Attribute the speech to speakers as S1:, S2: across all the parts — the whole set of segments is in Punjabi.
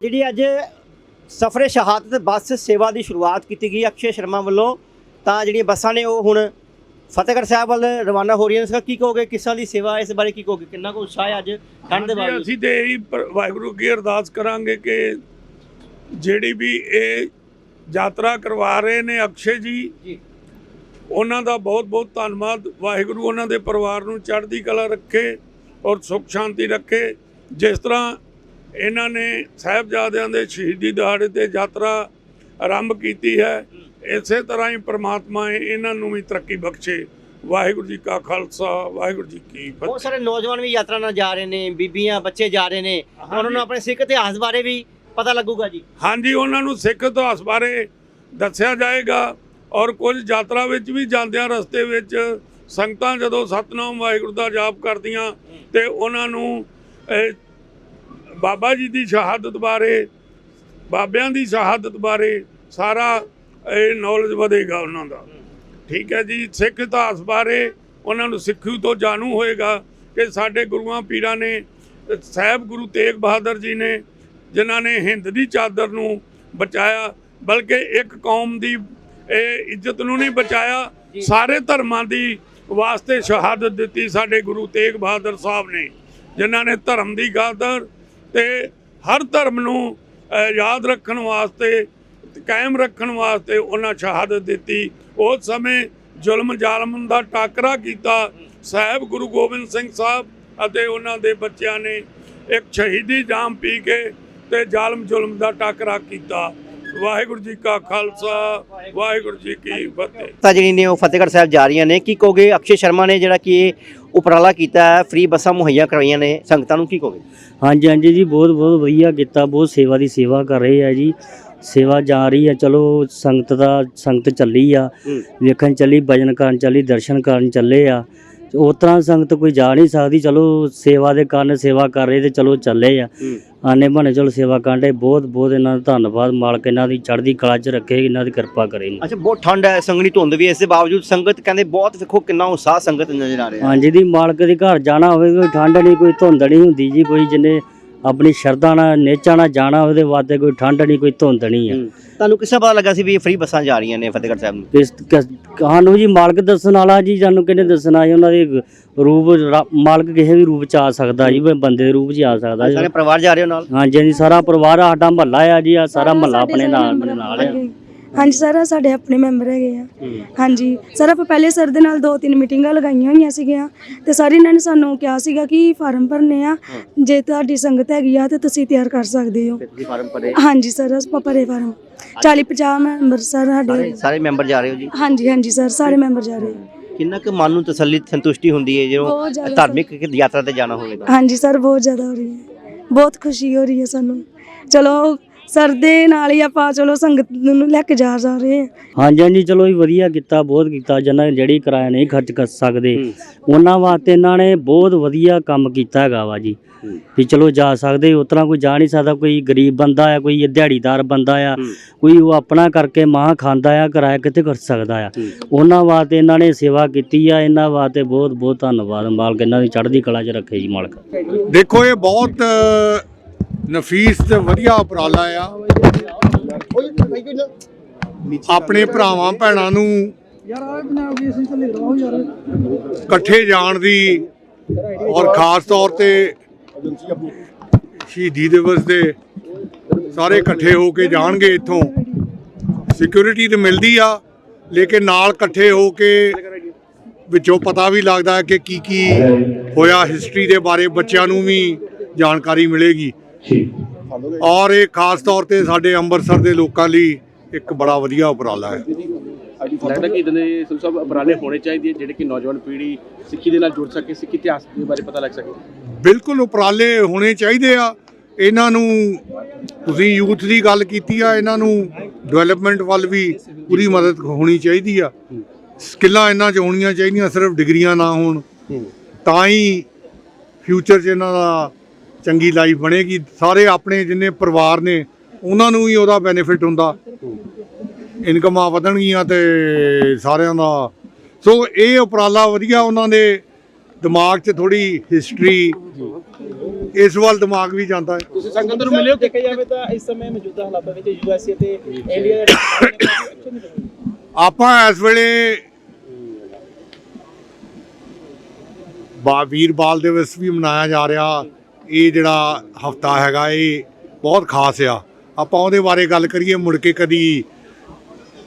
S1: ਅੱਜ ਸਫਰੇ ਸ਼ਹਾਦਤ ਬੱਸ ਸੇਵਾ ਦੀ ਸ਼ੁਰੂਆਤ ਕੀਤੀ ਗਈ ਅਕਸ਼ੇ ਸ਼ਰਮਾ ਵੱਲੋਂ ਤਾਂ ਜਿਹੜੀਆਂ ਬੱਸਾਂ ਨੇ ਉਹ ਹੁਣ ਫਤਿਹਗੜ੍ਹ ਸਾਹਿਬ ਵੱਲ ਰਵਾਨਾ ਹੋ ਰਹੀਆਂ ਨੇ। ਸਰ ਕੀ ਕਹੋਗੇ? ਕਿਸਾਂ ਦੀ ਸੇਵਾ ਇਸ ਬਾਰੇ ਕੀ ਕਹੋਗੇ? ਕਿੰਨਾ ਕੁ ਉਤਸ਼ਾਹ ਹੈ ਅੱਜ ਠੰਡ ਦੇ ਬਾਅਦ
S2: ਅਸੀਂ ਤੇ ਇਹੀ ਵਾਹਿਗੁਰੂ ਕੀ ਅਰਦਾਸ ਕਰਾਂਗੇ ਕਿ ਜਿਹੜੀ ਵੀ ਇਹ ਯਾਤਰਾ ਕਰਵਾ ਰਹੇ ਨੇ ਅਕਸ਼ੇ ਜੀ
S1: ਜੀ।
S2: ਉਹਨਾਂ ਦਾ ਬਹੁਤ ਬਹੁਤ ਧੰਨਵਾਦ। ਵਾਹਿਗੁਰੂ ਉਹਨਾਂ ਦੇ ਪਰਿਵਾਰ ਨੂੰ ਚੜ੍ਹਦੀ ਕਲਾ ਰੱਖੇ ਔਰ ਸੁਖ ਸ਼ਾਂਤੀ ਰੱਖੇ। ਜਿਸ ਤਰ੍ਹਾਂ ਇਹਨਾਂ ਨੇ ਸਾਹਿਬਜ਼ਾਦਿਆਂ ਦੇ ਸ਼ਹੀਦੀ ਦਿਹਾੜੇ ਤੇ ਯਾਤਰਾ ਆਰੰਭ ਕੀਤੀ ਹੈ। ਇਸੇ ਤਰ੍ਹਾਂ ਹੀ ਪ੍ਰਮਾਤਮਾ ਇਹਨਾਂ ਨੂੰ ਵੀ ਤਰੱਕੀ ਬਖਸ਼ੇ। ਵਾਹਿਗੁਰੂ ਜੀ ਕਾ ਖਾਲਸਾ ਵਾਹਿਗੁਰੂ ਜੀ ਕੀ
S1: ਬਹੁਤ
S2: ਫਤਿਹ
S1: ਸਾਰੇ ਨੌਜਵਾਨ ਵੀ ਯਾਤਰਾ ਨਾਲ ਜਾ ਰਹੇ ਨੇ ਬੀਬੀਆਂ ਬੱਚੇ ਜਾ ਰਹੇ ਨੇ। ਉਹਨਾਂ ਨੂੰ ਆਪਣੇ ਸਿੱਖ ਇਤਿਹਾਸ ਬਾਰੇ ਵੀ ਪਤਾ ਲੱਗੂਗਾ ਜੀ।
S2: ਹਾਂਜੀ ਉਹਨਾਂ ਨੂੰ ਸਿੱਖ ਇਤਿਹਾਸ ਬਾਰੇ ਦੱਸਿਆ ਜਾਏਗਾ ਔਰ ਕੁਝ ਯਾਤਰਾ ਵਿੱਚ ਵੀ ਜਾਂਦਿਆਂ ਰਸਤੇ ਵਿੱਚ ਸੰਗਤਾਂ ਜਦੋਂ ਸਤਨਾਮ ਵਾਹਿਗੁਰੂ ਦਾ ਜਾਪ ਕਰਦੀਆਂ ਤੇ ਉਹਨਾਂ ਨੂੰ ਬਾਬਾ ਜੀ ਦੀ ਸ਼ਹਾਦਤ ਬਾਰੇ ਬਾਬਿਆਂ ਦੀ ਸ਼ਹਾਦਤ ਬਾਰੇ ਸਾਰਾ ਇਹ ਨੌਲੇਜ ਵਧੇਗਾ ਉਹਨਾਂ ਦਾ। ਠੀਕ ਹੈ ਜੀ ਸਿੱਖ ਇਤਿਹਾਸ ਬਾਰੇ ਉਹਨਾਂ ਨੂੰ ਸਿੱਖੂ ਤੋਂ ਜਾਣੂ ਹੋਏਗਾ ਕਿ ਸਾਡੇ ਗੁਰੂਆਂ ਪੀਰਾਂ ਨੇ ਸਾਹਿਬ ਗੁਰੂ ਤੇਗ ਬਹਾਦਰ ਜੀ ਨੇ ਜਿਨ੍ਹਾਂ ਨੇ ਹਿੰਦ ਦੀ ਚਾਦਰ ਨੂੰ ਬਚਾਇਆ ਬਲਕਿ ਇੱਕ ਕੌਮ ਦੀ ਇਹ ਇੱਜ਼ਤ ਨੂੰ ਨਹੀਂ ਬਚਾਇਆ ਸਾਰੇ ਧਰਮਾਂ ਦੀ ਵਾਸਤੇ ਸ਼ਹਾਦਤ ਦਿੱਤੀ ਸਾਡੇ ਗੁਰੂ ਤੇਗ ਬਹਾਦਰ ਸਾਹਿਬ ਨੇ ਜਿਨ੍ਹਾਂ ਨੇ ਧਰਮ ਦੀ ਖਾਤਰ ਤੇ ਹਰ ਧਰਮ ਨੂੰ ਯਾਦ ਰੱਖਣ ਵਾਸਤੇ, ਕਾਇਮ ਰੱਖਣ ਵਾਸਤੇ ਉਹਨਾਂ ਸ਼ਹਾਦਤ ਦਿੱਤੀ। ਉਸ ਸਮੇਂ ਜ਼ੁਲਮ ਜ਼ਾਲਮ ਦਾ ਟਾਕਰਾ ਕੀਤਾ ਸਾਹਿਬ ਗੁਰੂ ਗੋਬਿੰਦ ਸਿੰਘ ਸਾਹਿਬ ਅਤੇ ਉਹਨਾਂ ਦੇ ਬੱਚਿਆਂ ਨੇ। ਇੱਕ ਸ਼ਹੀਦੀ ਜਾਮ ਪੀ ਕੇ ਤੇ ਜ਼ਾਲਮ ਜ਼ੁਲਮ ਦਾ ਟਾਕਰਾ ਕੀਤਾ। ਵਾਹਿਗੁਰੂ ਜੀ ਕਾ ਖਾਲਸਾ, ਵਾਹਿਗੁਰੂ ਜੀ ਕੀ ਫਤਿਹ।
S1: ਤਾਂ ਜਿਹੜੀ ਨੇ ਉਹ ਫਤਿਹਗੜ੍ਹ ਸਾਹਿਬ ਜਾ ਰਹੀਆਂ ਨੇ, ਕੀ ਕਹੋਗੇ? ਅਕਸ਼ੇ ਸ਼ਰਮਾ ਨੇ ਜਿਹੜਾ ਕਿ ਇਹ ਉਪਰਾਲਾ ਕੀਤਾ ਹੈ ਫ੍ਰੀ ਬੱਸਾਂ ਮੁਹੱਈਆ ਕਰਵਾਈਆਂ ਨੇ। ਸੰਗਤਾਂ ਨੂੰ ਕੀ ਕਹੋਗੇ?
S3: ਹਾਂਜੀ ਹਾਂਜੀ ਜੀ ਬਹੁਤ ਬਹੁਤ ਵਧੀਆ ਕੀਤਾ ਬਹੁਤ ਸੇਵਾ ਦੀ ਸੇਵਾ ਕਰ ਰਹੇ ਆ ਜੀ। ਸੇਵਾ ਜਾ ਰਹੀ ਹੈ ਚਲੋ ਸੰਗਤ ਦਾ ਸੰਗਤ ਚੱਲੀ ਆ। ਵੇਖਣ ਚੱਲੀ ਭਜਨ ਕਰਨ ਚੱਲੀ ਦਰਸ਼ਨ ਕਰਨ ਚੱਲੇ ਆ। ਉਸ ਤਰ੍ਹਾਂ ਸੰਗਤ ਕੋਈ ਜਾ ਨਹੀਂ ਸਕਦੀ। ਚਲੋ ਸੇਵਾ ਦੇ ਕਾਰਨ ਸੇਵਾ ਕਰ ਰਹੇ ਤੇ ਚਲੋ ਚੱਲੇ ਆ। ਆਨੇ ਬਣੇ ਚਲੋ ਸੇਵਾ ਕਾਂਡੇ ਬਹੁਤ ਬਹੁਤ ਇਹਨਾਂ ਦਾ ਧੰਨਵਾਦ। ਮਾਲਕ ਇਹਨਾਂ ਦੀ ਚੜ੍ਹਦੀ ਕਲਾ 'ਚ ਰੱਖੇ ਇਹਨਾਂ ਦੀ ਕਿਰਪਾ ਕਰੇ।
S1: ਅੱਛਾ ਬਹੁਤ ਠੰਡ ਹੈ ਸੰਗਣੀ ਧੁੰਦ ਵੀ ਇਸ ਦੇ ਬਾਵਜੂਦ ਸੰਗਤ ਕਹਿੰਦੇ ਬਹੁਤ ਵੇਖੋ ਕਿੰਨਾ ਉਤਸ਼ਾਹ ਸੰਗਤ ਨਜ਼ਰ ਆ ਰਿਹਾ
S3: ਹਾਂਜੀ ਦੀ ਮਾਲਕ ਦੇ ਘਰ ਜਾਣਾ ਹੋਵੇ ਕੋਈ ਠੰਡ ਨਹੀਂ ਕੋਈ ਧੁੰਦ ਨਹੀਂ ਹੁੰਦੀ ਜੀ। ਕੋਈ ਜਿਹਨੇ ਆਪਣੀ ਸ਼ਰਧਾ ਨਾਲ ਨੇਚਾ ਨਾਲ ਜਾਣਾ ਉਹਦੇ ਵਾਸਤੇ ਕੋਈ ਠੰਡ ਨਹੀਂ ਕੋਈ ਧੁੰਦ ਨਹੀਂ ਆ
S1: ਹੂੰ। ਤੁਹਾਨੂੰ ਕਿਸ ਪਤਾ ਲੱਗਾ ਸੀ ਵੀ ਇਹ ਫ੍ਰੀ ਬੱਸਾਂ ਜਾ ਰਹੀਆਂ ਨੇ ਫਤਿਹਗੜ੍ਹ ਸਾਹਿਬ ਨੂੰ?
S3: ਕਿਸ ਕਿਸ- ਸਾਨੂੰ ਜੀ ਮਾਲਕ ਦੱਸਣ ਵਾਲਾ ਜੀ ਸਾਨੂੰ ਕਿਹਨੇ ਦੱਸਣਾ ਜੀ ਉਹਨਾਂ ਦੇ ਰੂਪ ਰਾ- ਮਾਲਕ ਕਿਸੇ ਵੀ ਰੂਪ ਚ ਆ ਸਕਦਾ ਜੀ ਬੰਦੇ ਦੇ ਰੂਪ ਚ ਆ ਸਕਦਾ
S1: ਸਾਰੇ
S3: ਜੀ
S1: ਪਰਿਵਾਰ ਜਾ ਰਹੇ ਹੋ ਨਾਲ?
S3: ਹਾਂਜੀ ਜੀ ਸਾਰਾ ਪਰਿਵਾਰ ਸਾਡਾ ਮਹੱਲਾ ਆ ਜੀ ਆ ਸਾਰਾ ਮਹੱਲਾ ਆਪਣੇ ਨਾਲ ਆਪਣੇ ਨਾਲ ਆ।
S4: ਹਾਂਜੀ ਸਰ ਆਹ ਸਾਡੇ ਆਪਣੇ ਮੈਂਬਰ ਹੈਗੇ ਆ। ਹਾਂਜੀ। ਸਰ ਆਪਾਂ ਪਹਿਲੇ ਸਰ ਦੇ ਨਾਲ ਦੋ ਤਿੰਨ ਮੀਟਿੰਗਾਂ ਲਗਾਈਆਂ ਹੋਈਆਂ ਸੀਗੀਆਂ। ਤੇ ਸਰ ਇਹਨਾਂ ਨੇ ਸਾਨੂੰ ਕਿਹਾ ਸੀਗਾ ਕਿ ਫਾਰਮ ਭਰਨੇ ਆ। ਜੇ ਤੁਹਾਡੀ ਸੰਗਤ ਹੈਗੀ ਆ ਤੇ ਤੁਸੀਂ ਤਿਆਰ ਕਰ ਸਕਦੇ ਹੋ।
S1: ਫਿਰ ਤੁਸੀਂ ਫਾਰਮ ਭਰੇ?
S4: ਹਾਂਜੀ ਸਰ ਆਪਾਂ ਭਰੇ ਫਾਰਮ। 40 50 ਮੈਂਬਰ ਸਰ ਸਾਡੇ।
S1: ਸਾਰੇ ਸਾਰੇ ਮੈਂਬਰ ਜਾ ਰਹੇ ਹੋ ਜੀ?
S4: ਹਾਂਜੀ ਹਾਂਜੀ ਸਰ ਸਾਰੇ ਮੈਂਬਰ ਜਾ ਰਹੇ। ਆ।
S1: ਕਿੰਨਾ ਕੁ ਮਨ ਨੂੰ ਤਸੱਲੀ ਸੰਤੁਸ਼ਟੀ ਹੁੰਦੀ ਹੈ ਜਦੋਂ
S4: ਜ਼ਿਆਦਾ
S1: ਧਾਰਮਿਕ ਯਾਤਰਾ ਤੇ ਜਾਣਾ ਹੋਵੇ ਤਾਂ?
S4: ਹਾਂਜੀ ਸਰ ਬਹੁਤ ਜ਼ਿਆਦਾ ਹੋ ਰਹੀ ਹੈ। ਬਹੁਤ ਖੁਸ਼ੀ ਹੋ ਰਹੀ ਹੈ ਸਾਨੂੰ। ਚਲੋ ਸਰ ਦੇ ਨਾਲ ਹੀ ਆਪਾਂ ਚਲੋ ਸੰਗਤ ਨੂੰ ਲੈ ਕੇ ਜਾ ਜਾ ਰਹੇ ਹਾਂ।
S3: ਹਾਂਜੀ ਹਾਂਜੀ ਚਲੋ ਜੀ ਵਧੀਆ ਕੀਤਾ ਬਹੁਤ ਕੀਤਾ ਜਿਨ੍ਹਾਂ ਜਿਹੜੀ ਕਿਰਾਇਆ ਨਹੀਂ ਖਰਚ ਕਰ ਸਕਦੇ। ਉਹਨਾਂ ਵਾਸਤੇ ਇਹਨਾਂ ਨੇ ਬਹੁਤ ਵਧੀਆ ਕੰਮ ਕੀਤਾ ਹੈਗਾ ਵਾ ਜੀ। ਵੀ ਚਲੋ ਜਾ ਸਕਦੇ ਉਸ ਤਰ੍ਹਾਂ ਕੋਈ ਜਾ ਨਹੀਂ ਸਕਦਾ ਕੋਈ ਗਰੀਬ ਬੰਦਾ ਆ ਕੋਈ ਦਿਹਾੜੀਦਾਰ ਬੰਦਾ ਆ। ਕੋਈ ਉਹ ਆਪਣਾ ਕਰਕੇ ਮਾਂ ਖਾਂਦਾ ਆ ਕਿਰਾਇਆ ਕਿੱਥੇ ਕਰ ਸਕਦਾ ਆ। ਉਹਨਾਂ ਵਾਸਤੇ ਇਹਨਾਂ ਨੇ ਸੇਵਾ ਕੀਤੀ ਆ ਇਹਨਾਂ ਵਾਸਤੇ ਬਹੁਤ ਬਹੁਤ ਧੰਨਵਾਦ। ਮਾਲਕ ਇਹਨਾਂ ਦੀ ਚੜ੍ਹਦੀ ਕਲਾ 'ਚ ਰੱਖੇ ਜੀ ਮਾਲਕ।
S5: ਦੇਖੋ ਇਹ ਬਹੁਤ ਨਫੀਸ ਤੇ ਵਧੀਆ ਉਪਰਾਲਾ ਆ। ਆਪਣੇ ਭਰਾਵਾਂ ਭੈਣਾਂ ਨੂੰ ਇਕੱਠੇ ਜਾਣ ਦੀ ਔਰ ਖਾਸ ਤੌਰ ਤੇ ਸ਼ਹੀਦੀ ਦਿਵਸ ਦੇ ਸਾਰੇ ਇਕੱਠੇ ਹੋ ਕੇ ਜਾਣਗੇ ਇੱਥੋਂ। ਸਿਕਿਉਰਿਟੀ ਤੇ ਮਿਲਦੀ ਆ ਲੇਕਿਨ ਨਾਲ ਇਕੱਠੇ ਹੋ ਕੇ ਵਿੱਚੋਂ ਪਤਾ ਵੀ ਲੱਗਦਾ ਕਿ ਕੀ ਕੀ ਹੋਇਆ ਹਿਸਟਰੀ ਦੇ ਬਾਰੇ ਬੱਚਿਆਂ ਨੂੰ ਵੀ ਜਾਣਕਾਰੀ ਮਿਲੇਗੀ। ਔਰ ਇਹ ਖਾਸ ਤੌਰ ਤੇ ਸਾਡੇ ਅੰਮ੍ਰਿਤਸਰ ਦੇ ਲੋਕਾਂ ਲਈ ਇੱਕ ਬੜਾ ਵਧੀਆ ਉਪਰਾਲਾ ਹੈ।
S6: ਲੱਗਦਾ ਕਿ ਇਦਾਂ ਦੇ ਸੰਤ ਸਾਹਿਬ ਉਪਰਾਲੇ ਹੋਣੇ ਚਾਹੀਦੇ ਜਿਹੜੇ ਕਿ ਨੌਜਵਾਨ ਪੀੜ੍ਹੀ ਸਿੱਖੀ ਦੇ ਨਾਲ ਜੁੜ ਸਕੇ ਸਿੱਖੀ ਇਤਿਹਾਸ ਦੇ ਬਾਰੇ ਪਤਾ ਲੱਗ ਸਕੇ।
S5: ਬਿਲਕੁਲ ਉਪਰਾਲੇ ਹੋਣੇ ਚਾਹੀਦੇ ਆ। ਇਹਨਾਂ ਨੂੰ ਤੁਸੀਂ ਯੂਥ ਦੀ ਗੱਲ ਕੀਤੀ ਆ ਇਹਨਾਂ ਨੂੰ ਡਿਵੈਲਪਮੈਂਟ ਵੱਲ ਵੀ ਪੂਰੀ ਮਦਦ ਹੋਣੀ ਚਾਹੀਦੀ ਆ। ਸਕਿੱਲਾਂ ਇਹਨਾਂ 'ਚ ਹੋਣੀਆਂ ਚਾਹੀਦੀਆਂ ਸਿਰਫ ਡਿਗਰੀਆਂ ਨਾ ਹੋਣ। ਤਾਂ ਹੀ ਫਿਊਚਰ 'ਚ ਇਹਨਾਂ ਦਾ ਚੰਗੀ ਲਾਈਫ ਬਣੇਗੀ। ਸਾਰੇ ਆਪਣੇ ਜਿੰਨੇ ਪਰਿਵਾਰ ਨੇ ਉਹਨਾਂ ਨੂੰ ਵੀ ਉਹਦਾ ਬੈਨੀਫਿਟ ਹੁੰਦਾ। ਇਨਕਮਾਂ ਵਧਣਗੀਆਂ ਤੇ ਸਾਰਿਆਂ ਦਾ। ਸੋ ਇਹ ਉਪਰਾਲਾ ਵਧੀਆ ਉਹਨਾਂ ਦੇ ਦਿਮਾਗ 'ਚ ਥੋੜੀ ਹਿਸਟਰੀ ਇਸ ਵੱਲ ਦਿਮਾਗ ਵੀ ਜਾਂਦਾ ਹੈ।
S6: ਤੁਸੀਂ ਸੰਗਤ ਨੂੰ ਮਿਲਿਓ ਕਿ
S7: ਜਾਵੇ ਤਾਂ ਇਸ ਸਮੇਂ ਮੌਜੂਦਾ ਹਾਲਾਤਾਂ ਵਿੱਚ ਯੂਐਸਏ ਤੇ ਇੰਡੀਆ ਦੇ
S5: ਆਪਾਂ ਇਸ ਵੇਲੇ ਬਾ ਵੀਰ ਬਾਲ ਦਿਵਸ ਵੀ ਮਨਾਇਆ ਜਾ ਰਿਹਾ। ਇਹ ਜਿਹੜਾ ਹਫਤਾ ਹੈਗਾ ਇਹ ਬਹੁਤ ਖਾਸ ਆ। ਆਪਾਂ ਉਹਦੇ ਬਾਰੇ ਗੱਲ ਕਰੀਏ ਮੁੜ ਕੇ ਕਦੀ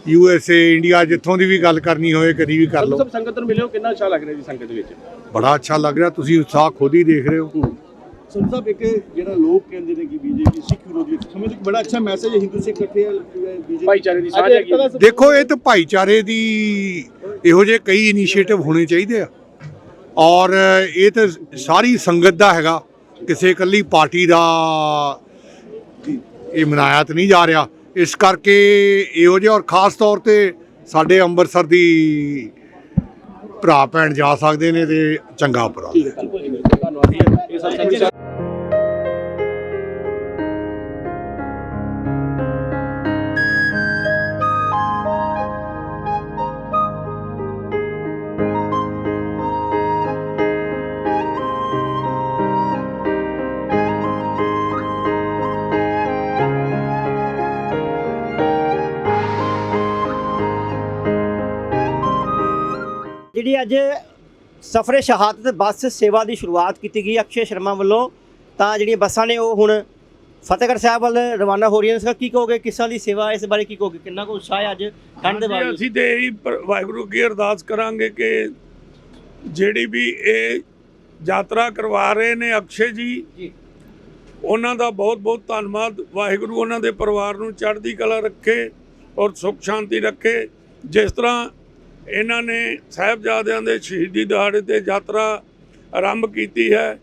S5: ਯੂ ਐਸ ਏ ਇੰਡੀਆ ਜਿੱਥੋਂ ਦੀ ਵੀ ਗੱਲ ਕਰਨੀ ਹੋਏ ਕਦੀ ਵੀ ਕਰ ਲਓ।
S6: ਸਾਹਿਬ ਸੰਗਤ ਨੂੰ ਮਿਲਿਓ ਕਿੰਨਾ ਅੱਛਾ ਲੱਗ ਰਿਹਾ ਜੀ ਸੰਗਤ ਵਿੱਚ?
S5: ਬੜਾ ਅੱਛਾ ਲੱਗ ਰਿਹਾ ਤੁਸੀਂ ਉਤਸ਼ਾਹ ਖੁਦ ਹੀ ਦੇਖ ਰਹੇ ਹੋ।
S8: ਸਾਹਿਬ ਇੱਕ ਜਿਹੜਾ ਲੋਕ ਕਹਿੰਦੇ ਨੇ ਕਿ ਬੀਜੇਪੀ ਸਿੱਖ ਵਿਰੋਧੀ ਹੈ ਸਮਝ ਇੱਕ ਬੜਾ ਅੱਛਾ ਮੈਸੇਜ ਹੈ ਹਿੰਦੂ ਸਿੱਖ ਇਕੱਠੇ ਬੀਜੇਪੀ
S6: ਭਾਈਚਾਰੇ ਦੀ ਸਾਂਝ ਹੈਗੀ ਹੈ।
S5: ਦੇਖੋ ਇਹ ਤਾਂ ਭਾਈਚਾਰੇ ਦੀ ਇਹੋ ਜਿਹੇ ਕਈ ਇਨੀਸ਼ੀਏਟਿਵ ਹੋਣੇ ਚਾਹੀਦੇ ਆ। ਔਰ ਇਹ ਤਾਂ ਸਾਰੀ ਸੰਗਤ ਦਾ ਹੈਗਾ। ਕਿਸੇ ਇਕੱਲੀ ਪਾਰਟੀ ਦਾ ਇਹ ਮਨਾਇਆ ਤਾਂ ਨਹੀਂ ਜਾ ਰਿਹਾ। ਇਸ ਕਰਕੇ ਇਹੋ ਜਿਹੇ ਔਰ ਖਾਸ ਤੌਰ ਤੇ ਸਾਡੇ ਅੰਮ੍ਰਿਤਸਰ ਦੀ ਭਰਾ ਭੈਣ ਜਾ ਸਕਦੇ ਨੇ ਤੇ ਚੰਗਾ ਉਪਰਾਲਾ
S1: ਅੱਜ ਸਫਰੇ ਸ਼ਹਾਦਤ ਬੱਸ ਸੇਵਾ ਦੀ ਸ਼ੁਰੂਆਤ ਕੀਤੀ ਗਈ ਅਕਸ਼ੇ ਸ਼ਰਮਾ ਵੱਲੋਂ। ਤਾਂ ਜਿਹੜੀਆਂ ਬੱਸਾਂ ਨੇ ਉਹ ਹੁਣ ਫਤਿਹਗੜ੍ਹ ਸਾਹਿਬ ਵੱਲ ਰਵਾਨਾ ਹੋ ਰਹੀਆਂ ਨੇ। ਸਰ ਕੀ ਕਹੋਗੇ? ਕਿਸਾਂ ਦੀ ਸੇਵਾ ਇਸ ਬਾਰੇ ਕੀ ਕਹੋਗੇ? ਕਿੰਨਾ ਕੁ ਉਤਸ਼ਾਹ ਹੈ ਅੱਜ ਠੰਡ ਦੇ ਬਾਅਦ
S2: ਅਸੀਂ ਤੇ ਇਹੀ ਵਾਹਿਗੁਰੂ ਕੀ ਅਰਦਾਸ ਕਰਾਂਗੇ ਕਿ ਜਿਹੜੀ ਵੀ ਇਹ ਯਾਤਰਾ ਕਰਵਾ ਰਹੇ ਨੇ ਅਕਸ਼ੇ ਜੀ। ਉਹਨਾਂ ਦਾ ਬਹੁਤ ਬਹੁਤ ਧੰਨਵਾਦ। ਵਾਹਿਗੁਰੂ ਉਹਨਾਂ ਦੇ ਪਰਿਵਾਰ ਨੂੰ ਚੜ੍ਹਦੀ ਕਲਾ ਰੱਖੇ ਔਰ ਸੁਖ ਸ਼ਾਂਤੀ ਰੱਖੇ। ਜਿਸ ਤਰ੍ਹਾਂ ਇਹਨਾਂ ਨੇ ਸਾਹਿਬਜ਼ਾਦਿਆਂ ਦੇ ਸ਼ਹੀਦੀ ਦਿਹਾੜੇ ਤੇ ਯਾਤਰਾ ਆਰੰਭ ਕੀਤੀ ਹੈ।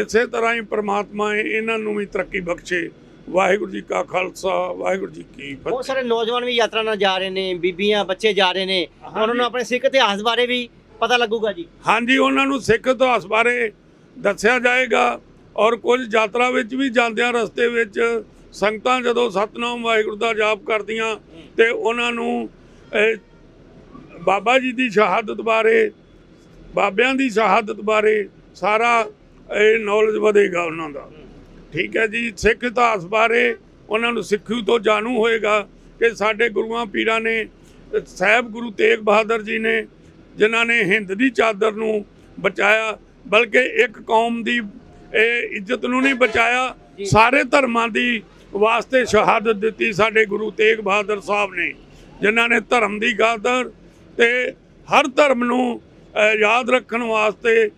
S2: ਇਸੇ ਤਰ੍ਹਾਂ ਹੀ ਪ੍ਰਮਾਤਮਾ ਇਹਨਾਂ ਨੂੰ ਵੀ ਤਰੱਕੀ ਬਖਸ਼ੇ। ਵਾਹਿਗੁਰੂ ਜੀ ਕਾ ਖਾਲਸਾ ਵਾਹਿਗੁਰੂ ਜੀ ਕੀ ਫਤਿਹ।
S1: ਬਹੁਤ ਸਾਰੇ ਨੌਜਵਾਨ ਵੀ ਯਾਤਰਾ ਨਾਲ ਜਾ ਰਹੇ ਨੇ ਬੀਬੀਆਂ ਬੱਚੇ ਜਾ ਰਹੇ ਨੇ। ਉਹਨਾਂ ਨੂੰ ਆਪਣੇ ਸਿੱਖ ਇਤਿਹਾਸ ਬਾਰੇ ਵੀ ਪਤਾ ਲੱਗੂਗਾ ਜੀ।
S2: ਹਾਂਜੀ ਉਹਨਾਂ ਨੂੰ ਸਿੱਖ ਇਤਿਹਾਸ ਬਾਰੇ ਦੱਸਿਆ ਜਾਏਗਾ ਔਰ ਕੁਝ ਯਾਤਰਾ ਵਿੱਚ ਵੀ ਜਾਂਦਿਆਂ ਰਸਤੇ ਵਿੱਚ ਸੰਗਤਾਂ ਜਦੋਂ ਸਤਨਾਮ ਵਾਹਿਗੁਰੂ ਦਾ ਜਾਪ ਕਰਦੀਆਂ ਤੇ ਉਹਨਾਂ ਨੂੰ ਬਾਬਾ ਜੀ ਦੀ ਸ਼ਹਾਦਤ ਬਾਰੇ ਬਾਬਿਆਂ ਦੀ ਸ਼ਹਾਦਤ ਬਾਰੇ ਸਾਰਾ ਇਹ ਨੌਲੇਜ ਵਧੇਗਾ ਉਹਨਾਂ ਦਾ। ਠੀਕ ਹੈ ਜੀ ਸਿੱਖ ਇਤਿਹਾਸ ਬਾਰੇ ਉਹਨਾਂ ਨੂੰ ਸਿੱਖੂ ਤੋਂ ਜਾਣੂ ਹੋਏਗਾ ਕਿ ਸਾਡੇ ਗੁਰੂਆਂ ਪੀਰਾਂ ਨੇ ਸਾਹਿਬ ਗੁਰੂ ਤੇਗ ਬਹਾਦਰ ਜੀ ਨੇ ਜਿਨ੍ਹਾਂ ਨੇ ਹਿੰਦ ਦੀ ਚਾਦਰ ਨੂੰ ਬਚਾਇਆ ਬਲਕਿ ਇੱਕ ਕੌਮ ਦੀ ਇਹ ਇੱਜ਼ਤ ਨੂੰ ਨਹੀਂ ਬਚਾਇਆ ਸਾਰੇ ਧਰਮਾਂ ਦੀ ਵਾਸਤੇ ਸ਼ਹਾਦਤ ਦਿੱਤੀ ਸਾਡੇ ਗੁਰੂ ਤੇਗ ਬਹਾਦਰ ਸਾਹਿਬ ਨੇ ਜਿਨ੍ਹਾਂ ਨੇ ਧਰਮ ਦੀ ਖਾਤਰ ਤੇ ਹਰ ਧਰਮ ਨੂੰ ਯਾਦ ਰੱਖਣ ਵਾਸਤੇ,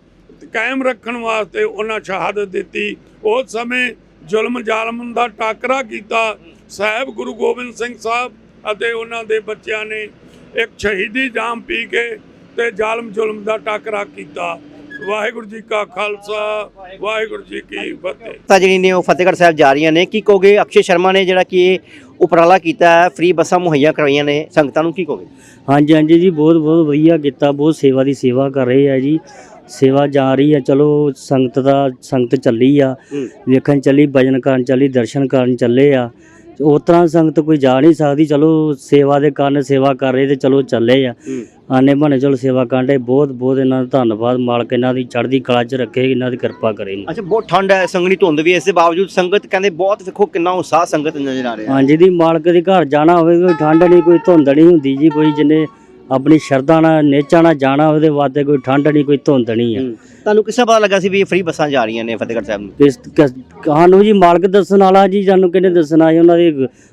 S2: ਕਾਇਮ ਰੱਖਣ ਵਾਸਤੇ ਉਹਨਾਂ ਸ਼ਹਾਦਤ ਦਿੱਤੀ। ਉਸ ਸਮੇਂ ਜ਼ੁਲਮ ਜ਼ਾਲਮ ਦਾ ਟਾਕਰਾ ਕੀਤਾ ਸਾਹਿਬ ਗੁਰੂ ਗੋਬਿੰਦ ਸਿੰਘ ਸਾਹਿਬ ਅਤੇ ਉਹਨਾਂ ਦੇ ਬੱਚਿਆਂ ਨੇ। ਇੱਕ ਸ਼ਹੀਦੀ ਜਾਮ ਪੀ ਕੇ ਤੇ ਜ਼ਾਲਮ ਜ਼ੁਲਮ ਦਾ ਟਾਕਰਾ ਕੀਤਾ। ਵਾਹਿਗੁਰੂ ਜੀ ਕਾ ਖਾਲਸਾ, ਵਾਹਿਗੁਰੂ ਜੀ ਕੀ ਫਤਿਹ।
S1: ਤਾਂ ਜਿਹੜੀ ਨੇ ਉਹ ਫਤਿਹਗੜ੍ਹ ਸਾਹਿਬ ਜਾ ਰਹੀਆਂ ਨੇ, ਕੀ ਕਹੋਗੇ? ਅਕਸ਼ੇ ਸ਼ਰਮਾ ਨੇ ਜਿਹੜਾ ਕਿ ਉਪਰਾਲਾ ਕੀਤਾ ਹੈ ਫ੍ਰੀ ਬੱਸਾਂ ਮੁਹੱਈਆ ਕਰਵਾਈਆਂ ਨੇ। ਸੰਗਤਾਂ ਨੂੰ ਕੀ ਕਹੋਗੇ?
S3: ਹਾਂਜੀ ਹਾਂਜੀ ਜੀ ਬਹੁਤ ਬਹੁਤ ਵਧੀਆ ਕੀਤਾ। ਬਹੁਤ ਸੇਵਾ ਦੀ ਸੇਵਾ ਕਰ ਰਹੇ ਆ ਜੀ। ਸੇਵਾ ਜਾ ਰਹੀ ਹੈ ਚਲੋ ਸੰਗਤ ਦਾ ਸੰਗਤ ਚੱਲੀ ਆ। ਵੇਖਣ ਚੱਲੀ ਭਜਨ ਕਰਨ ਚੱਲੀ ਦਰਸ਼ਨ ਕਰਨ ਚੱਲੇ ਆ। ਉਸ ਤਰ੍ਹਾਂ ਸੰਗਤ ਕੋਈ ਜਾ ਨਹੀਂ ਸਕਦੀ। ਚਲੋ ਸੇਵਾ ਦੇ ਕਾਰਨ ਸੇਵਾ ਕਰ ਰਹੇ ਤੇ ਚਲੋ ਚੱਲੇ ਆ। ਆਨੇ ਬਣੇ ਚਲੋ ਸੇਵਾ ਕਾਂਡੇ ਬਹੁਤ ਬਹੁਤ ਇਹਨਾਂ ਦਾ ਧੰਨਵਾਦ। ਮਾਲਕ ਇਹਨਾਂ ਦੀ ਚੜ੍ਹਦੀ ਕਲਾ 'ਚ ਰੱਖੇ ਇਹਨਾਂ ਦੀ ਕਿਰਪਾ ਕਰੇ।
S1: ਅੱਛਾ ਬਹੁਤ ਠੰਡ ਹੈ ਸੰਗਣੀ ਧੁੰਦ ਵੀ ਇਸ ਦੇ ਬਾਵਜੂਦ ਸੰਗਤ ਕਹਿੰਦੇ ਬਹੁਤ ਵੇਖੋ ਕਿੰਨਾ ਉਤਸ਼ਾਹ ਸੰਗਤ ਨਜ਼ਰ ਆ ਰਿਹਾ
S3: ਹਾਂਜੀ ਦੀ ਮਾਲਕ ਦੇ ਘਰ ਜਾਣਾ ਹੋਵੇ ਕੋਈ ਠੰਡ ਨਹੀਂ ਕੋਈ ਧੁੰਦ ਨਹੀਂ ਹੁੰਦੀ ਜੀ। ਕੋਈ ਜਿਹਨੇ ਆਪਣੀ ਸ਼ਰਧਾ ਨਾਲ ਨੇਚਾ ਨਾਲ ਜਾਣਾ ਉਹਦੇ ਵਾਸਤੇ ਕੋਈ ਠੰਡ ਨਹੀਂ ਕੋਈ ਧੁੰਦ ਨਹੀਂ ਆ।
S1: ਹੂੰ। ਤੁਹਾਨੂੰ ਕਿਸ ਪਤਾ ਲੱਗਾ ਸੀ ਵੀ ਇਹ ਫ੍ਰੀ ਬੱਸਾਂ ਜਾ ਰਹੀਆਂ ਨੇ ਫਤਿਹਗੜ੍ਹ ਸਾਹਿਬ ਨੂੰ?
S3: ਕਿਸ ਕਿਸ- ਸਾਨੂੰ ਜੀ ਮਾਲਕ ਦੱਸਣ ਵਾਲਾ ਜੀ ਸਾਨੂੰ ਕਿਹਨੇ ਦੱਸਣਾ ਜੀ ਉਹਨਾਂ ਦੇ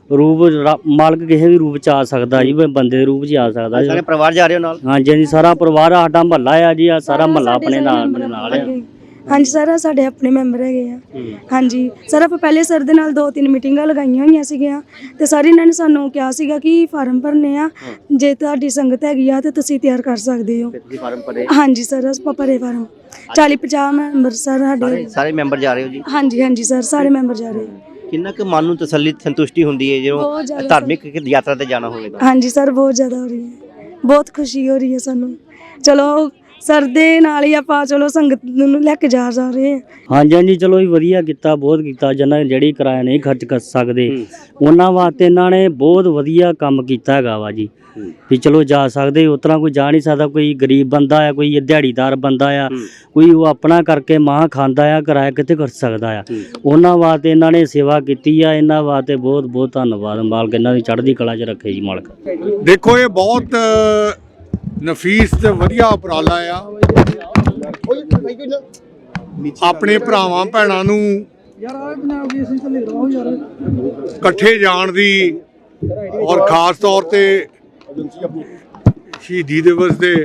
S3: ਰੂਪ ਰਾ- ਮਾਲਕ ਕਿਸੇ ਵੀ ਰੂਪ ਚ ਆ ਸਕਦਾ ਜੀ ਬੰਦੇ ਦੇ ਰੂਪ ਚ ਆ ਸਕਦਾ
S1: ਸਾਰੇ
S3: ਜੀ
S1: ਪਰਿਵਾਰ ਜਾ ਰਹੇ ਹੋ ਨਾਲ?
S3: ਹਾਂਜੀ ਹਾਂਜੀ ਸਾਰਾ ਪਰਿਵਾਰ ਸਾਡਾ ਮਹੱਲਾ ਆ ਜੀ ਆ ਸਾਰਾ ਮਹੱਲਾ ਆਪਣੇ
S4: ਸਾਰੇ
S3: ਨਾਲ ਨਾਲ ਆ।
S4: ਹਾਂਜੀ ਸਾਰਾ ਸਾਡੇ ਆਪਣੇ ਮੈਂਬਰ ਹੈਗੇ ਆ। ਹਾਂਜੀ। ਸਰ ਆਪਾਂ ਪਹਿਲੇ ਸਰ ਦੇ ਨਾਲ ਦੋ ਤਿੰਨ ਮੀਟਿੰਗਾਂ ਲਗਾਈਆਂ ਹੋਈਆਂ ਸੀਗੀਆਂ। ਤੇ ਸਾਰੇ ਇਹਨਾਂ ਨੇ ਸਾਨੂੰ ਕਿਹਾ ਸੀਗਾ ਕਿ ਫਾਰਮ ਭਰਨੇ ਆ। ਜੇ ਤੁਹਾਡੀ ਸੰਗਤ ਹੈਗੀ ਆ ਤੇ ਤੁਸੀਂ ਤਿਆਰ ਕਰ ਸਕਦੇ ਹੋ।
S1: ਫਿਰ ਤੁਸੀਂ ਫਾਰਮ ਭਰੇ?
S4: ਹਾਂਜੀ ਸਰ ਆਪਾਂ ਭਰੇ ਫਾਰਮ। 40 50 ਮੈਂਬਰ ਸਰ ਸਾਡੇ।
S1: ਸਾਰੇ ਸਾਰੇ ਮੈਂਬਰ ਜਾ ਰਹੇ ਹੋ ਜੀ?
S4: ਹਾਂਜੀ ਹਾਂਜੀ ਸਰ ਸਾਰੇ ਮੈਂਬਰ ਜਾ ਰਹੇ। ਆ।
S1: ਕਿੰਨਾ ਕੁ ਮਨ ਨੂੰ ਤਸੱਲੀ ਸੰਤੁਸ਼ਟੀ ਹੁੰਦੀ ਹੈ ਜਦੋਂ
S4: ਜ਼ਿਆਦਾ
S1: ਧਾਰਮਿਕ ਯਾਤਰਾ ਤੇ ਜਾਣਾ ਹੋਵੇ ਤਾਂ?
S4: ਹਾਂਜੀ ਸਰ ਬਹੁਤ ਜ਼ਿਆਦਾ ਹੋ ਰਹੀ ਹੈ। ਬਹੁਤ ਖੁਸ਼ੀ ਹੋ ਰਹੀ ਹੈ ਸਾਨੂੰ। ਚਲੋ ਸਰ ਦੇ ਨਾਲ ਹੀ ਆਪਾਂ ਚਲੋ ਸੰਗਤ ਨੂੰ ਲੈ ਕੇ ਜਾ ਜਾ ਰਹੇ ਹਾਂ।
S3: ਹਾਂਜੀ ਹਾਂਜੀ ਚਲੋ ਜੀ ਵਧੀਆ ਕੀਤਾ ਬਹੁਤ ਕੀਤਾ ਜਿਨ੍ਹਾਂ ਜਿਹੜੀ ਕਿਰਾਇਆ ਨਹੀਂ ਖਰਚ ਕਰ ਸਕਦੇ। ਉਹਨਾਂ ਵਾਸਤੇ ਇਹਨਾਂ ਨੇ ਬਹੁਤ ਵਧੀਆ ਕੰਮ ਕੀਤਾ ਹੈਗਾ ਵਾ ਜੀ। ਵੀ ਚਲੋ ਜਾ ਸਕਦੇ ਉਸ ਤਰ੍ਹਾਂ ਕੋਈ ਜਾ ਨਹੀਂ ਸਕਦਾ ਕੋਈ ਗਰੀਬ ਬੰਦਾ ਆ ਕੋਈ ਦਿਹਾੜੀਦਾਰ ਬੰਦਾ ਆ ਕੋਈ ਉਹ ਆਪਣਾ ਕਰਕੇ ਮਾਂ ਖਾਂਦਾ ਆ ਕਿਰਾਇਆ ਕਿੱਥੇ ਕਰ ਸਕਦਾ ਆ। ਉਹਨਾਂ ਵਾਸਤੇ ਇਹਨਾਂ ਨੇ ਸੇਵਾ ਕੀਤੀ ਆ ਇਹਨਾਂ ਵਾਸਤੇ ਬਹੁਤ ਬਹੁਤ ਧੰਨਵਾਦ। ਮਾਲਕ ਇਹਨਾਂ ਦੀ ਚੜ੍ਹਦੀ ਕਲਾ 'ਚ ਰੱਖੇ ਜੀ ਮਾਲਕ।
S5: ਦੇਖੋ ਇਹ ਬਹੁਤ ਨਫੀਸ ਤੇ ਵਧੀਆ ਉਪਰਾਲਾ ਆ। ਆਪਣੇ ਭਰਾਵਾਂ ਭੈਣਾਂ ਨੂੰ ਇਕੱਠੇ ਜਾਣ ਦੀ ਔਰ ਖਾਸ ਤੌਰ ਤੇ ਸ਼ਹੀਦੀ ਦਿਵਸ ਦੇ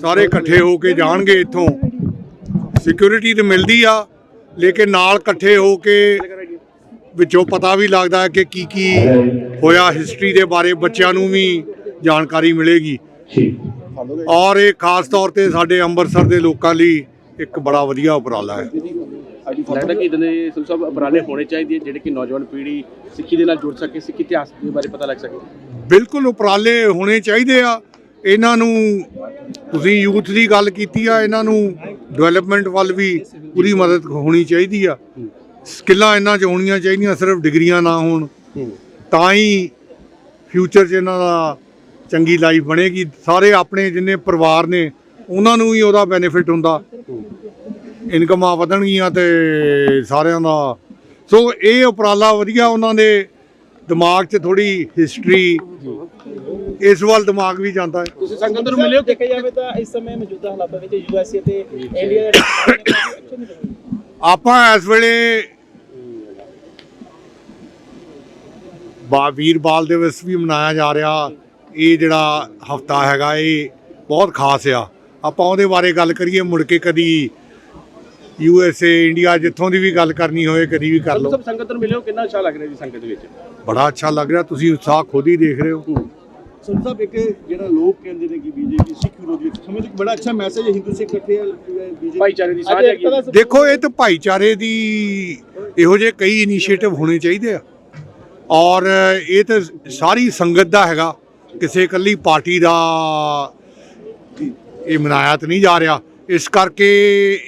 S5: ਸਾਰੇ ਇਕੱਠੇ ਹੋ ਕੇ ਜਾਣਗੇ ਇੱਥੋਂ। ਸਿਕਿਉਰਿਟੀ ਤੇ ਮਿਲਦੀ ਆ ਲੇਕਿਨ ਨਾਲ ਇਕੱਠੇ ਹੋ ਕੇ ਵਿੱਚੋਂ ਪਤਾ ਵੀ ਲੱਗਦਾ ਕਿ ਕੀ ਕੀ ਹੋਇਆ ਹਿਸਟਰੀ ਦੇ ਬਾਰੇ ਬੱਚਿਆਂ ਨੂੰ ਵੀ ਜਾਣਕਾਰੀ ਮਿਲੇਗੀ। ਔਰ ਇਹ ਖਾਸ ਤੌਰ ਤੇ ਸਾਡੇ ਅੰਮ੍ਰਿਤਸਰ ਦੇ ਲੋਕਾਂ ਲਈ ਇੱਕ ਬੜਾ ਵਧੀਆ ਉਪਰਾਲਾ ਹੈ।
S6: ਲੱਗਦਾ ਕਿ ਇਦਾਂ ਦੇ ਸੰਧੂ ਸਾਹਿਬ ਉਪਰਾਲੇ ਹੋਣੇ ਚਾਹੀਦੇ ਜਿਹੜੇ ਕਿ ਨੌਜਵਾਨ ਪੀੜ੍ਹੀ ਸਿੱਖੀ ਦੇ ਨਾਲ ਜੁੜ ਸਕੇ ਸਿੱਖ ਇਤਿਹਾਸ ਦੇ ਬਾਰੇ ਪਤਾ ਲੱਗ ਸਕੇ।
S5: ਬਿਲਕੁਲ ਉਪਰਾਲੇ ਹੋਣੇ ਚਾਹੀਦੇ ਆ। ਇਹਨਾਂ ਨੂੰ ਤੁਸੀਂ ਯੂਥ ਦੀ ਗੱਲ ਕੀਤੀ ਆ ਇਹਨਾਂ ਨੂੰ ਡਿਵੈਲਪਮੈਂਟ ਵੱਲ ਵੀ ਪੂਰੀ ਮਦਦ ਹੋਣੀ ਚਾਹੀਦੀ ਆ। ਸਕਿੱਲਾਂ ਇਹਨਾਂ 'ਚ ਹੋਣੀਆਂ ਚਾਹੀਦੀਆਂ ਸਿਰਫ ਡਿਗਰੀਆਂ ਨਾ ਹੋਣ। ਤਾਂ ਹੀ ਫਿਊਚਰ 'ਚ ਇਹਨਾਂ ਦਾ ਚੰਗੀ ਲਾਈਫ ਬਣੇਗੀ। ਸਾਰੇ ਆਪਣੇ ਜਿੰਨੇ ਪਰਿਵਾਰ ਨੇ ਉਹਨਾਂ ਨੂੰ ਵੀ ਉਹਦਾ ਬੈਨੀਫਿਟ ਹੁੰਦਾ। ਇਨਕਮਾਂ ਵਧਣਗੀਆਂ ਤੇ ਸਾਰਿਆਂ ਦਾ। ਸੋ ਇਹ ਉਪਰਾਲਾ ਵਧੀਆ ਉਹਨਾਂ ਦੇ ਦਿਮਾਗ 'ਚ ਥੋੜੀ ਹਿਸਟਰੀ ਇਸ ਵੱਲ ਦਿਮਾਗ ਵੀ ਜਾਂਦਾ ਹੈ।
S6: ਤੁਸੀਂ ਸੰਗਤ ਨੂੰ ਮਿਲਿਓ
S7: ਦੇਖਿਆ ਜਾਵੇ ਤਾਂ ਇਸ ਸਮੇਂ ਮੌਜੂਦਾ ਹਾਲਾਤਾਂ ਵਿੱਚ ਯੂਐਸਏ ਤੇ ਇੰਡੀਆ ਦੇ।
S5: ਆਪਾਂ ਇਸ ਵੇਲੇ ਬਾ ਵੀਰ ਬਾਲ ਦਿਵਸ ਵੀ ਮਨਾਇਆ ਜਾ ਰਿਹਾ। ਇਹ ਜਿਹੜਾ ਹਫਤਾ ਹੈਗਾ ਇਹ ਬਹੁਤ ਖਾਸ ਆ। ਆਪਾਂ ਉਹਦੇ ਬਾਰੇ ਗੱਲ ਕਰੀਏ ਮੁੜ ਕੇ ਕਦੀ ਯੂ ਐਸ ਏ ਇੰਡੀਆ ਜਿੱਥੋਂ ਦੀ ਵੀ ਗੱਲ ਕਰਨੀ ਹੋਏ ਕਦੀ ਵੀ ਕਰ ਲਓ।
S6: ਸਾਹਿਬ ਸੰਗਤ ਨੂੰ ਮਿਲਿਓ ਕਿੰਨਾ ਅੱਛਾ ਲੱਗ ਰਿਹਾ ਜੀ ਸੰਗਤ ਵਿੱਚ?
S5: ਬੜਾ ਅੱਛਾ ਲੱਗ ਰਿਹਾ ਤੁਸੀਂ ਉਤਸ਼ਾਹ ਖੁਦ ਹੀ ਦੇਖ ਰਹੇ ਹੋ।
S8: ਸਾਹਿਬ ਇੱਕ ਜਿਹੜਾ ਲੋਕ ਕਹਿੰਦੇ ਨੇ ਕਿ ਬੀਜੇਪੀ ਸਿੱਖ ਵਿਰੋਧੀ ਹੈ ਸਮੇਂ ਇੱਕ ਬੜਾ ਅੱਛਾ ਮੈਸੇਜ ਹੈ ਹਿੰਦੂ ਸਿੱਖ ਇਕੱਠੇ ਬੀਜੇਪੀ
S6: ਭਾਈਚਾਰੇ ਦੀ ਸਾਂਝ ਹੈਗੀ
S5: ਦੇਖੋ ਇਹ ਤਾਂ ਭਾਈਚਾਰੇ ਦੀ ਇਹੋ ਜਿਹੇ ਕਈ ਇਨੀਸ਼ੀਏਟਿਵ ਹੋਣੇ ਚਾਹੀਦੇ ਆ। ਔਰ ਇਹ ਤਾਂ ਸਾਰੀ ਸੰਗਤ ਦਾ ਹੈਗਾ। ਕਿਸੇ ਇਕੱਲੀ ਪਾਰਟੀ ਦਾ ਇਹ ਮਨਾਇਆ ਤਾਂ ਨਹੀਂ ਜਾ ਰਿਹਾ। ਇਸ ਕਰਕੇ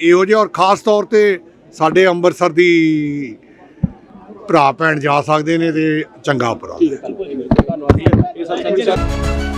S5: ਇਹੋ ਜਿਹੇ ਔਰ ਖਾਸ ਤੌਰ ਤੇ ਸਾਡੇ ਅੰਮ੍ਰਿਤਸਰ ਦੀ ਭਰਾ ਭੈਣ ਜਾ ਸਕਦੇ ਨੇ ਤੇ ਚੰਗਾ ਉਪਰਾਲਾ
S6: ਧੰਨਵਾਦ ਇਹ ਸਭ